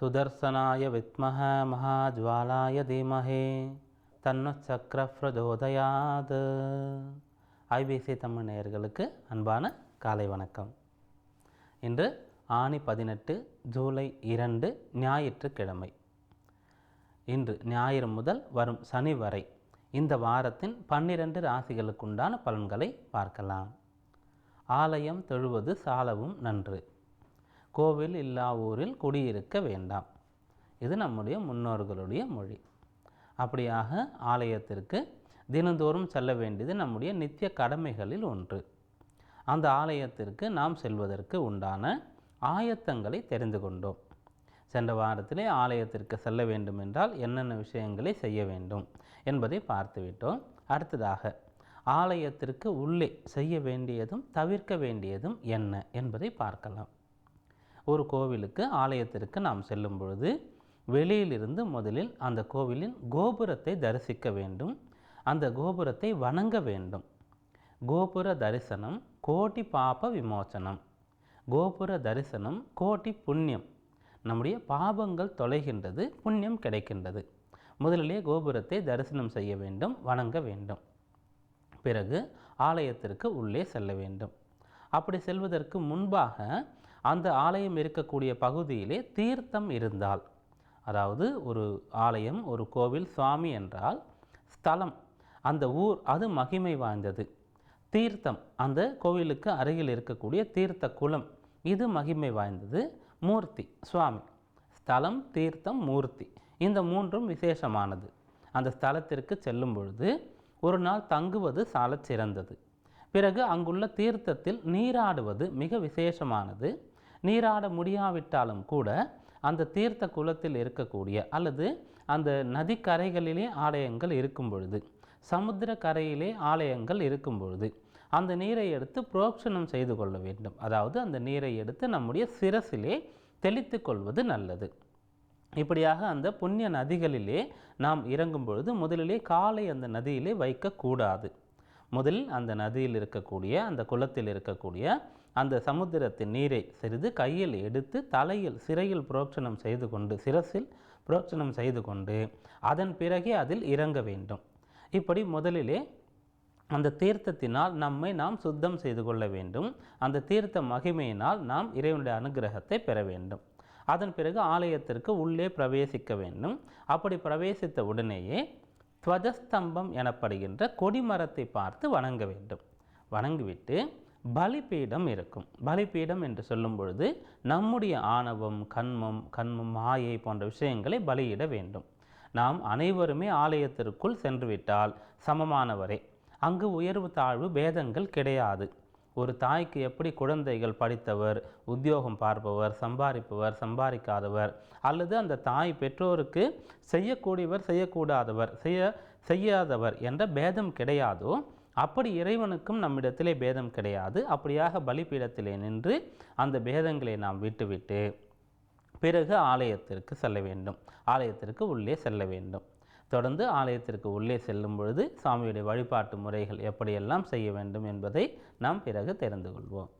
சுதர்சனாய வித்மஹ மகாஜ்வாலாய தீமஹே தன்ன சக்கர ஐபிசி தமிழ் நேயர்களுக்கு அன்பான காலை வணக்கம். இன்று ஆணி பதினெட்டு ஜூலை இரண்டு ஞாயிற்றுக்கிழமை. இன்று ஞாயிறு முதல் வரும் சனி வரை இந்த வாரத்தின் பன்னிரண்டு ராசிகளுக்குண்டான பலன்களை பார்க்கலாம். ஆலயம் தொழுவது சாலவும் நன்று. கோவில் இல்லா ஊரில் குடியிருக்க வேண்டாம். இது நம்முடைய முன்னோர்களுடைய மொழி. அப்படியாக ஆலயத்திற்கு தினந்தோறும் செல்ல வேண்டியது நம்முடைய நித்திய கடமைகளில் ஒன்று. அந்த ஆலயத்திற்கு நாம் செல்வதற்கு உண்டான ஆயத்தங்களை தெரிந்து கொண்டோம். சென்ற வாரத்திலே ஆலயத்திற்கு செல்ல வேண்டும் என்றால் என்னென்ன விஷயங்களை செய்ய வேண்டும் என்பதை பார்த்துவிட்டோம் அடுத்ததாக ஆலயத்திற்கு உள்ளே செய்ய வேண்டியதும் தவிர்க்க வேண்டியதும் என்ன என்பதை பார்க்கலாம். ஒரு கோவிலுக்கு ஆலயத்திற்கு நாம் செல்லும் பொழுது வெளியிலிருந்து முதலில் அந்த கோவிலின் கோபுரத்தை தரிசிக்க வேண்டும். அந்த கோபுரத்தை வணங்க வேண்டும். கோபுர தரிசனம் கோட்டி பாப விமோசனம். கோபுர தரிசனம் கோட்டி புண்ணியம். நம்முடைய பாபங்கள் தொலைகின்றது புண்ணியம் கிடைக்கின்றது. முதலிலே கோபுரத்தை தரிசனம் செய்ய வேண்டும் வணங்க வேண்டும். பிறகு ஆலயத்திற்கு உள்ளே செல்ல வேண்டும். அப்படி செல்வதற்கு முன்பாக அந்த ஆலயம் இருக்கக்கூடிய பகுதியிலே தீர்த்தம் இருந்தால் அதாவது ஒரு ஆலயம் ஒரு கோவில் சுவாமி என்றால் ஸ்தலம் அந்த ஊர் அது மகிமை வாய்ந்தது. தீர்த்தம் அந்த கோவிலுக்கு அருகில் இருக்கக்கூடிய தீர்த்த குளம் இது மகிமை வாய்ந்தது. மூர்த்தி சுவாமி. ஸ்தலம் தீர்த்தம் மூர்த்தி இந்த மூன்றும் விசேஷமானது. அந்த ஸ்தலத்திற்கு செல்லும் பொழுது ஒரு நாள் தங்குவது சாலச் சிறந்தது. பிறகு அங்குள்ள தீர்த்தத்தில் நீராடுவது மிக விசேஷமானது. நீராட முடியாவிட்டாலும் கூட அந்த தீர்த்த குளத்தில் இருக்கக்கூடிய அல்லது அந்த நதிக்கரைகளிலே ஆலயங்கள் இருக்கும் பொழுது சமுத்திர கரையிலே ஆலயங்கள் இருக்கும் பொழுது அந்த நீரை எடுத்து புரோக்ஷனம் செய்து கொள்ள வேண்டும். அதாவது அந்த நீரை எடுத்து நம்முடைய சிரசிலே தெளித்து கொள்வது நல்லது. இப்படியாக அந்த புண்ணிய நதிகளிலே நாம் இறங்கும் பொழுது முதலிலே காலை அந்த நதியிலே வைக்கக்கூடாது. முதலில் அந்த நதியில் இருக்கக்கூடிய அந்த குளத்தில் இருக்கக்கூடிய அந்த சமுத்திரத்தின் நீரை சிறிது கையில் எடுத்து தலையில் சிறையில் புரோக்ஷனம் செய்து கொண்டு சிரசில் புரோக்ஷனம் செய்து கொண்டு அதன் பிறகே அதில் இறங்க வேண்டும். இப்படி முதலிலே அந்த தீர்த்தத்தினால் நம்மை நாம் சுத்தம் செய்து கொள்ள வேண்டும். அந்த தீர்த்த மகிமையினால் நாம் இறைவனுடைய அனுகிரகத்தை பெற வேண்டும். அதன் பிறகு ஆலயத்திற்கு உள்ளே பிரவேசிக்க வேண்டும். அப்படி பிரவேசித்த உடனேயே துவஜஸ்தம்பம் எனப்படுகின்ற கொடிமரத்தை பார்த்து வணங்க வேண்டும். வணங்கிவிட்டு பலிபீடம் இருக்கும். பலிபீடம் என்று சொல்லும் பொழுது நம்முடைய ஆணவம் கண்மம் கண்மம் மாயை போன்ற விஷயங்களை பலியிட வேண்டும். நாம் அனைவருமே ஆலயத்திற்குள் சென்றுவிட்டால் சமமானவரே. அங்கு உயர்வு தாழ்வு பேதங்கள் கிடையாது. ஒரு தாய்க்கு எப்படி குழந்தைகள் படித்தவர் உத்தியோகம் பார்ப்பவர் சம்பாதிப்பவர் சம்பாதிக்காதவர் அல்லது அந்த தாய் பெற்றோருக்கு செய்யக்கூடியவர் செய்யக்கூடாதவர் செய்ய செய்யாதவர் என்ற பேதம் கிடையாதோ அப்படி இறைவனுக்கும் நம்மிடத்திலே பேதம் கிடையாது. அப்படியாக பலிபீடத்திலே நின்று அந்த பேதங்களை நாம் விட்டுவிட்டு பிறகு ஆலயத்திற்கு செல்ல வேண்டும். ஆலயத்திற்கு உள்ளே செல்ல வேண்டும். தொடர்ந்து ஆலயத்திற்கு உள்ளே செல்லும் பொழுது சாமியுடைய வழிபாட்டு முறைகள் எப்படியெல்லாம் செய்ய வேண்டும் என்பதை நாம் பிறகு தெரிந்து கொள்வோம்.